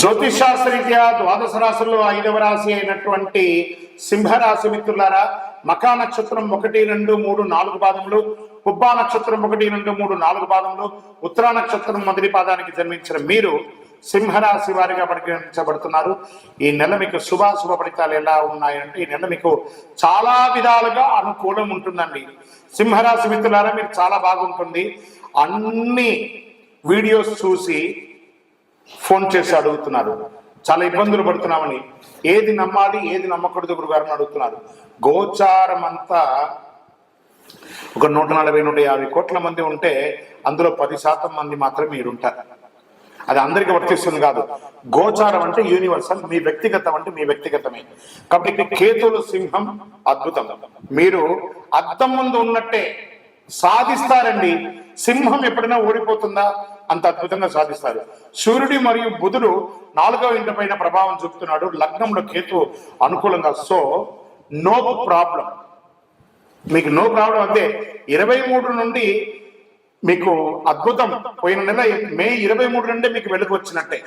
జ్యోతిషాస్త్రరీత్యా ద్వాదశ రాశుల్లో ఐదవ రాశి అయినటువంటి సింహరాశి మిత్రులారా మకా నక్షత్రం ఒకటి రెండు మూడు నాలుగు పాదములు పుబ్బా నక్షత్రం ఒకటి రెండు మూడు నాలుగు పాదములు ఉత్తరా నక్షత్రం మొదటి పాదానికి జన్మించిన మీరు సింహరాశి వారిగా పరిగణించబడుతున్నారు. ఈ నెల మీకు శుభాశుభ ఫలితాలు ఎలా ఉన్నాయంటే ఈ నెల మీకు చాలా విధాలుగా అనుకూలం ఉంటుందండి. సింహరాశి మిత్రులారా మీరు చాలా బాగుంటుంది. అన్ని వీడియోస్ చూసి ఫోన్ చేసి అడుగుతున్నారు. చాలా ఇబ్బందులు పడుతున్నామని. ఏది నమ్మాలి ఏది నమ్మకూడదు గురుగారిని అడుగుతున్నారు. గోచారం అంతా ఒక నూట నలభై నూట యాభై కోట్ల మంది ఉంటే అందులో పది శాతం మంది మాత్రమే మీరుంటారు. అది అందరికీ వర్తిస్తుంది కాదు. గోచారం అంటే యూనివర్సల్ మీ వ్యక్తిగతం అంటే మీ వ్యక్తిగతమే. కాబట్టి కేతులు సింహం అద్భుతం. మీరు అద్దం ముందు ఉన్నట్టే సాధిస్తారండి. సింహం ఎప్పుడైనా ఓడిపోతుందా అంత అద్భుతంగా సాధిస్తారు. సూర్యుడి మరియు బుధుడు నాలుగవ ఇంటి పైన ప్రభావం చూపుతున్నాడు. లగ్నంలో కేతు అనుకూలంగా సో నో ప్రాబ్లం మీకు నో ప్రాబ్లం అంటే ఇరవై మూడు నుండి మీకు అద్భుతం. పోయిన నెల మే ఇరవై మూడు నుండి మీకు వెలుగు వచ్చినట్టే.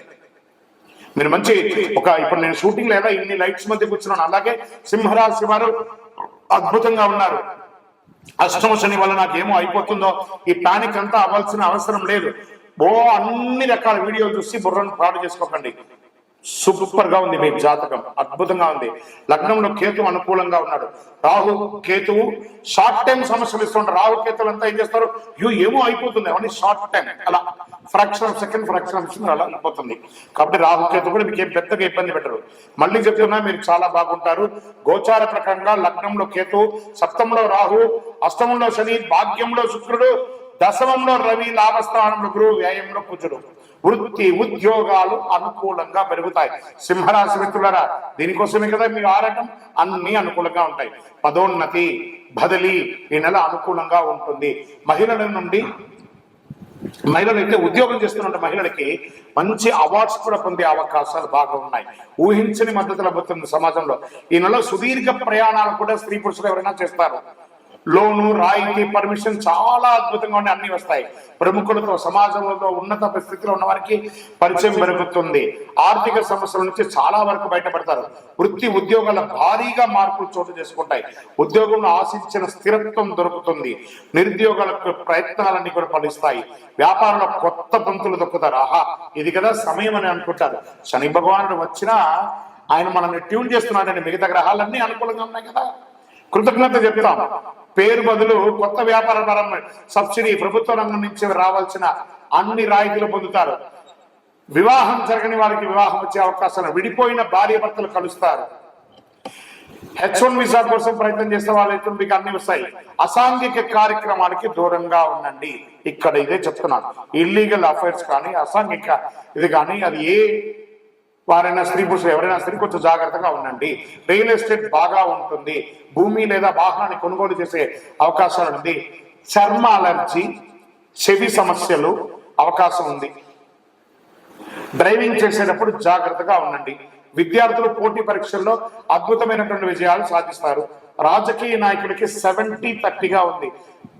మీరు మంచి ఒక ఇప్పుడు నేను షూటింగ్ లేదా ఇన్ని లైట్స్ మధ్య కూర్చున్నాను అలాగే సింహరాశి వారు అద్భుతంగా ఉన్నారు. అష్టమ శని వల్ల నాకేమో అయిపోతుందో? ఈ ప్యానిక్ అంతా అవ్వాల్సిన అవసరం లేదు. ఓ అన్ని రకాల వీడియోలు చూసి బుర్రను పాడు చేసుకోకండి. సూపర్గా ఉంది మీ జాతకం. అద్భుతంగా ఉంది. లగ్నంలో కేతు అనుకూలంగా ఉన్నాడు. రాహు కేతువు షార్ట్ టైం సమస్యలు ఇస్తుంటారు. రాహు కేతులు అంతా ఏం చేస్తారు? యూ ఏమో అయిపోతుంది. అవన్నీ షార్ట్ టైం అలా fraction of second fraction of second అలా అయిపోతుంది. కాబట్టి రాహు కేతు కూడా మీకు ఏం పెద్దగా ఇబ్బంది పెట్టరు. మళ్ళీ చెప్తున్నా మీరు చాలా బాగుంటారు. గోచార ప్రకారంగా లగ్నంలో కేతు సప్తంలో రాహు అష్టమంలో శని భాగ్యంలో శుక్రుడు దశమంలో రవి లాభస్థానంలో గురువు వ్యాయంలో కుజుడు. వృత్తి ఉద్యోగాలు అనుకూలంగా పెరుగుతాయి. సింహరాశి మిత్రులరా దీనికోసమే కదా మీ ఆరటం అన్ని అనుకూలంగా ఉంటాయి. పదోన్నతి బదిలీ ఈ నెల అనుకూలంగా ఉంటుంది. మహిళల నుండి మహిళలు అయితే ఉద్యోగం చేస్తున్న మహిళలకి మంచి అవార్డ్స్ కూడా పొందే అవకాశాలు బాగా ఉన్నాయి. ఊహించని మద్దతు లభిస్తుంది సమాజంలో. ఈ నెల సుదీర్ఘ ప్రయాణాలు కూడా స్త్రీ పురుషులు ఎవరైనా చేస్తారు. లోను రాయితీ పర్మిషన్ చాలా అద్భుతంగా ఉండి అన్ని వస్తాయి. ప్రముఖులతో సమాజంలో ఉన్నత స్థితిలో ఉన్న వారికి పరిచయం పెరుగుతుంది ఆర్థిక సమస్యల నుంచి చాలా వరకు బయటపడతారు. వృత్తి ఉద్యోగాల భారీగా మార్పులు చోటు చేసుకుంటాయి. ఉద్యోగంలో ఆశించిన స్థిరత్వం దొరుకుతుంది. నిరుద్యోగాలకు ప్రయత్నాలన్నీ కూడా ఫలిస్తాయి. వ్యాపారంలో కొత్త పంతులు దొక్కుతారు. ఆహా ఇది కదా సమయం అని అనుకుంటారు. శని భగవానుడు వచ్చినా ఆయన మనల్ని ట్యూన్ చేస్తున్నాడండి. మిగతా గ్రహాలన్నీ అనుకూలంగా ఉన్నాయి కదా. కృతజ్ఞత చెప్తాం. పేరు బదులు కొత్త వ్యాపార పరం సబ్సిడీ ప్రభుత్వ రంగం నుంచి రావాల్సిన అన్ని రాయితీలు పొందుతారు. వివాహం జరగని వారికి వివాహం వచ్చే అవకాశాలు విడిపోయిన భార్య భర్తలు కలుస్తారు. హెచ్ వన్ వీసా కోసం ప్రయత్నం చేసే వాళ్ళైతే మీకు అన్ని వస్తాయి. అసాంఘిక కార్యక్రమానికి దూరంగా ఉండండి. ఇక్కడ ఇదే చెప్తున్నాను. ఇల్లీగల్ అఫైర్స్ కానీ అసాంఘిక ఇది కానీ అది ఏ వారైనా స్త్రీ పురుషులు ఎవరైనా స్త్రీ కొంచెం జాగ్రత్తగా ఉండండి. రియల్ ఎస్టేట్ బాగా ఉంటుంది. భూమి లేదా వాహనాన్ని కొనుగోలు చేసే అవకాశాలు ఉంది. చర్మ అలర్జీ చెవి సమస్యలు అవకాశం ఉంది. డ్రైవింగ్ చేసేటప్పుడు జాగ్రత్తగా ఉండండి. విద్యార్థులు పోటీ పరీక్షల్లో అద్భుతమైనటువంటి విజయాలు సాధిస్తారు. రాజకీయ నాయకుడికి సెవెంటీ థర్టీగా ఉంది.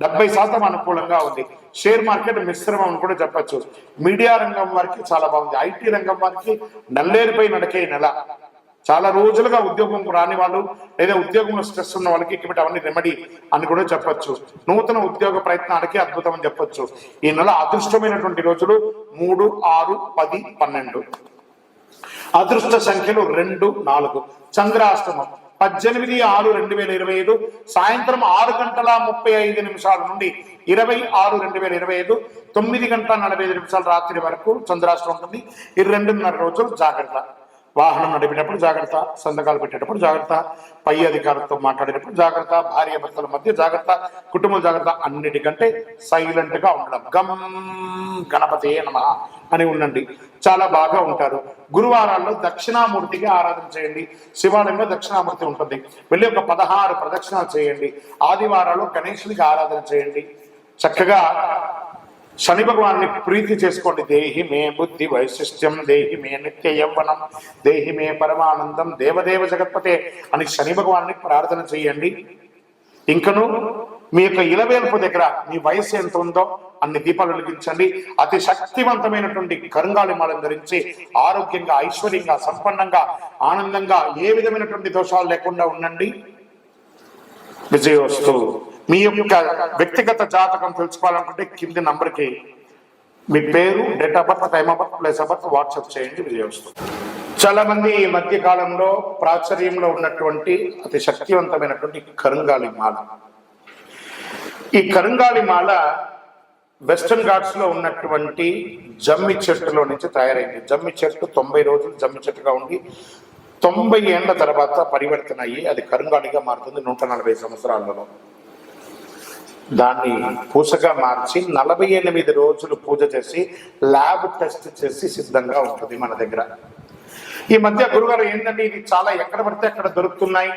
డెబ్బై శాతం అనుకూలంగా ఉంది. షేర్ మార్కెట్ మిశ్రమం అని కూడా చెప్పచ్చు. మీడియా రంగం వారికి చాలా బాగుంది. ఐటీ రంగం వారికి నల్లేరుపై నడికే నెల. చాలా రోజులుగా ఉద్యోగం రాని వాళ్ళు లేదా ఉద్యోగంలో స్ట్రెస్ ఉన్న వాళ్ళకి ఇక్కడ అవన్నీ రెమెడీ అని కూడా చెప్పొచ్చు. నూతన ఉద్యోగ ప్రయత్నానికి అద్భుతం అని చెప్పొచ్చు. ఈ నెల అదృష్టమైనటువంటి రోజులు మూడు ఆరు పది పన్నెండు. అదృష్ట సంఖ్యలు రెండు నాలుగు. చంద్రాష్టమం. పద్దెనిమిది ఆరు రెండు వేల ఇరవై ఐదు సాయంత్రం ఆరు గంటల ముప్పై ఐదు నిమిషాల నుండి ఇరవై ఆరు రెండు వేల ఇరవై ఐదు తొమ్మిది గంటల నలభై ఐదు నిమిషాల రాత్రి వరకు చంద్రాష్టమం ఉంటుంది. ఈ రెండున్నర రోజులు జాగ్రత్త. వాహనం నడిపేటప్పుడు జాగ్రత్త సంతకాలు పెట్టేటప్పుడు జాగ్రత్త పై అధికారులతో మాట్లాడేటప్పుడు జాగ్రత్త భార్య భర్తల మధ్య జాగ్రత్త కుటుంబ జాగ్రత్త అన్నిటికంటే సైలెంట్గా ఉండడం. గమ్ గణపతి నమ అని ఉండండి. చాలా బాగా ఉంటారు. గురువారాల్లో దక్షిణామూర్తికి ఆరాధన చేయండి. శివాలయంలో దక్షిణామూర్తి ఉంటుంది. వెళ్ళి ఒక పదహారు ప్రదక్షిణాలు చేయండి. ఆదివారాల్లో గణేశునికి ఆరాధన చేయండి. చక్కగా శని భగవాన్ని ప్రీతి చేసుకోండి. దేహి మే బుద్ధి వైశిష్ట్యం దేహి మే నిత్య యవ్వనం దేహి మే పరమానందం దేవదేవ జగత్పతే అని శని భగవాన్ని ప్రార్థన చేయండి. ఇంకను మీ యొక్క ఇలవేల్పు దగ్గర మీ వయసు ఎంత ఉందో అన్ని దీపాలు వెలిగించండి. అతి శక్తివంతమైనటువంటి కరుంగాళి మాలను ధరించి ఆరోగ్యంగా ఐశ్వర్యంగా సంపన్నంగా ఆనందంగా ఏ విధమైనటువంటి దోషాలు లేకుండా ఉండండి. విజయోస్తు. మీ యొక్క వ్యక్తిగత జాతకం తెలుసుకోవాలనుకుంటే కింది నంబర్కి మీ పేరు date of birth time of birth place of birth WhatsApp చేయండి విజయవస్తు చాలా మంది ఈ మధ్య కాలంలో ప్రాచుర్యంలో ఉన్నటువంటి అతి శక్తివంతమైనటువంటి కరుంగాలి మాల. ఈ కరుంగాలి మాల వెస్టర్న్ ఘాట్స్లో ఉన్నటువంటి జమ్మి చెట్టులో నుంచి తయారైంది. జమ్మి చెట్టు తొంభై రోజులు జమ్మి చెట్టుగా ఉండి తొంభై ఏళ్ళ తర్వాత పరివర్తన అయ్యి అది కరుంగాలిగా మారుతుంది నూట నలభై సంవత్సరాలలో. దాన్ని పూసగా మార్చి నలభై ఎనిమిది రోజులు పూజ చేసి ల్యాబ్ టెస్ట్ చేసి సిద్ధంగా ఉంటుంది మన దగ్గర. ఈ మధ్య గురుగారు ఏంటంటే ఇది చాలా ఎక్కడ పడితే అక్కడ దొరుకుతున్నాయి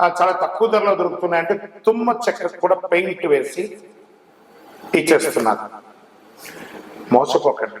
చాలా తక్కువ ధరలో దొరుకుతున్నాయి అంటే తుమ్మ చెక్క కూడా పెయింట్ వేసి ఇచ్చేస్తున్నారు. మోసపోకండి.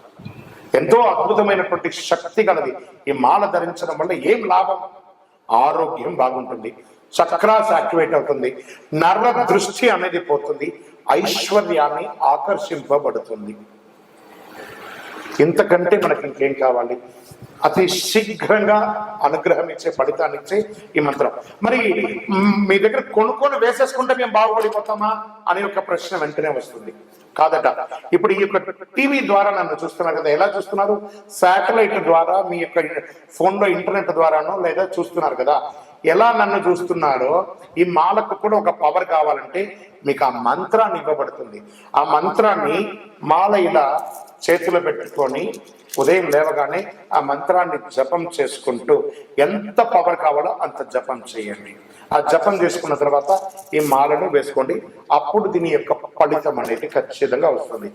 ఎంతో అద్భుతమైనటువంటి శక్తి గలది. ఈ మాల ధరించడం వల్ల ఏం లాభం? ఆరోగ్యం బాగుంటుంది. చక్రాస్ యాక్టివేట్ అవుతుంది. నర్వ దృష్టి అనేది పోతుంది. ఐశ్వర్యాన్ని ఆకర్షింపబడుతుంది. ఇంతకంటే మనకి ఇంకేం కావాలి? అతి శీఘ్రంగా అనుగ్రహం ఇచ్చే ఫలితాన్ని ఇచ్చే ఈ మంత్రం. మరి మీ దగ్గర కొనుక్కొని వేసేసుకుంటే మేము బాగుపడిపోతామా అనే ఒక ప్రశ్న వెంటనే వస్తుంది. కాదట. ఇప్పుడు ఈ యొక్క టీవీ ద్వారా నన్ను చూస్తున్నారు కదా ఎలా చూస్తున్నారు? శాటిలైట్ ద్వారా మీ యొక్క ఫోన్లో ఇంటర్నెట్ ద్వారానో లేదా చూస్తున్నారు కదా? ఎలా నన్ను చూస్తున్నారో ఈ మాలకు కూడా ఒక పవర్ కావాలంటే మీకు ఆ మంత్రాన్ని ఇవ్వబడుతుంది. ఆ మంత్రాన్ని మాల ఇలా చేతిలో పెట్టుకొని ఉదయం లేవగానే ఆ మంత్రాన్ని జపం చేసుకుంటూ ఎంత పవర్ కావాలో అంత జపం చేయండి. ఆ జపం చేసుకున్న తర్వాత ఈ మాలను వేసుకోండి. అప్పుడు దీని యొక్క ఫలితం అనేది ఖచ్చితంగా వస్తుంది.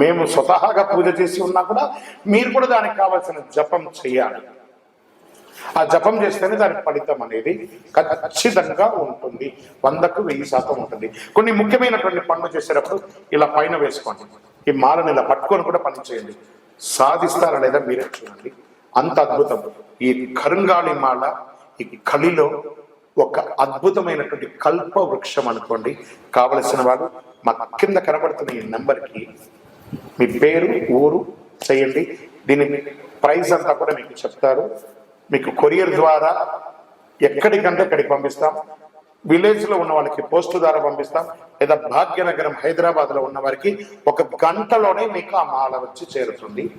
మేము స్వతహాగా పూజ చేసి ఉన్నా కూడా మీరు కూడా దానికి కావాల్సిన జపం చేయాలి. ఆ జపం చేస్తేనే దాని ఫలితం అనేది ఖచ్చితంగా ఉంటుంది. వందకు వెయ్యి శాతం ఉంటుంది. కొన్ని ముఖ్యమైనటువంటి పనులు చేసేటప్పుడు ఇలా పైన వేసుకోండి. ఈ మాలను ఇలా పట్టుకొని కూడా పని చేయండి. సాధిస్తారా లేదా మీరే చూడండి. అంత అద్భుతం. ఈ కరుంగాళి మాల ఈ కలిలో ఒక అద్భుతమైనటువంటి కల్ప వృక్షం అనుకోండి. కావలసిన వాడు మా కింద కనబడుతున్న ఈ నెంబర్కి మీ పేరు ఊరు చేయండి దీని ప్రైజ్ అంతా కూడా మీకు చెప్తారు. మీకు కొరియర్ ద్వారా ఎక్కడికంటే అక్కడికి పంపిస్తాం. విలేజ్లో ఉన్న వాళ్ళకి పోస్ట్ ద్వారా పంపిస్తాం. లేదా భాగ్యనగరం హైదరాబాద్లో ఉన్న వారికి ఒక గంటలోనే మీకు ఆ మాల వచ్చి చేరుతుంది.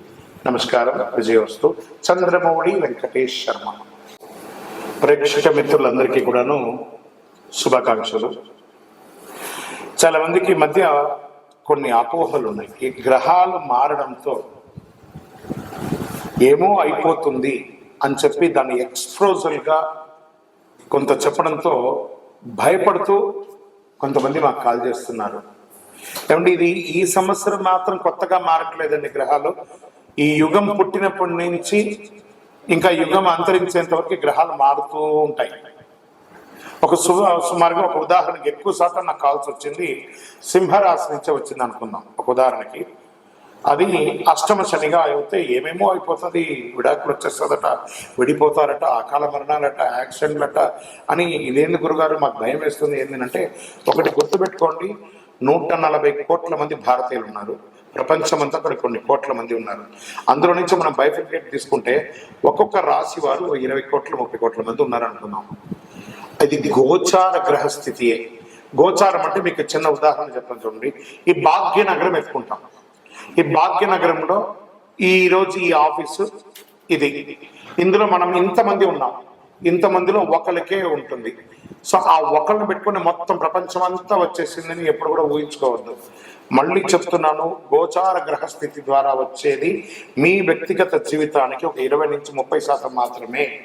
నమస్కారం. విజయవస్తు. చంద్రమౌళి వెంకటేష్ శర్మ. ప్రేక్షక మిత్రులందరికీ కూడాను శుభాకాంక్షలు. చాలా మందికి మధ్య కొన్ని అపోహలు ఉన్నాయి. ఈ గ్రహాలు మారడంతో ఏమో అయిపోతుంది. అని చెప్పి దాన్ని ఎక్స్ప్రోజల్గా కొంత చెప్పడంతో భయపడుతూ కొంతమంది మాకు కాల్ చేస్తున్నారు. ఏమంటే ఇది ఈ సంవత్సరం మాత్రం కొత్తగా మారట్లేదండి గ్రహాలు. ఈ యుగం పుట్టినప్పటి నుంచి ఇంకా యుగం అంతరించేంత వరకు గ్రహాలు మారుతూ ఉంటాయి. ఒక సు సుమారుగా ఒక ఉదాహరణకి ఎక్కువ శాతం నాకు కావాల్సి వచ్చింది సింహరాశి నుంచే వచ్చింది అనుకుందాం. ఒక ఉదాహరణకి అది అష్టమ శనిగా అయితే ఏమేమో అయిపోతుంది విడాకులు వచ్చేస్తుందట విడిపోతారట అకాల మరణాలట యాక్సిడెంట్లట అని ఇదేంది గురుగారు మాకు భయం వేస్తుంది. ఏంటంటే ఒకటి గుర్తుపెట్టుకోండి నూట నలభై కోట్ల మంది భారతీయులు ఉన్నారు. ప్రపంచమంతా అక్కడ కొన్ని కోట్ల మంది ఉన్నారు. అందులో నుంచి మనం బైఫికేట్ తీసుకుంటే ఒక్కొక్క రాశి వారు ఇరవై కోట్ల ముప్పై కోట్ల మంది ఉన్నారు అది గోచార గ్రహస్థితియే. గోచారం అంటే మీకు చిన్న ఉదాహరణ చెప్పండి చూడండి. ఈ భాగ్యనగరం ఎత్తుకుంటాం. ఈ భాగ్యనగరంలో ఈ రోజు ఈ ఆఫీసు ఇది. ఇందులో మనం ఇంతమంది ఉన్నాం. ఇంతమందిలో ఒకరికే ఉంటుంది. సో ఆ ఒకళ్ళని పెట్టుకుని మొత్తం ప్రపంచం అంతా వచ్చేసిందని ఎప్పుడు కూడా ఊహించుకోవద్దు. మళ్ళీ చెప్తున్నాను గోచార గ్రహస్థితి ద్వారా వచ్చేది మీ వ్యక్తిగత జీవితానికి ఒక ఇరవై నుంచి ముప్పై శాతం మాత్రమే.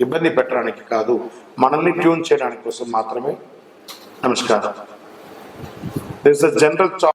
ఇబ్బంది పెట్టడానికి కాదు మనల్ని ట్యూన్ చేయడానికి కోసం మాత్రమే. నమస్కారం. This general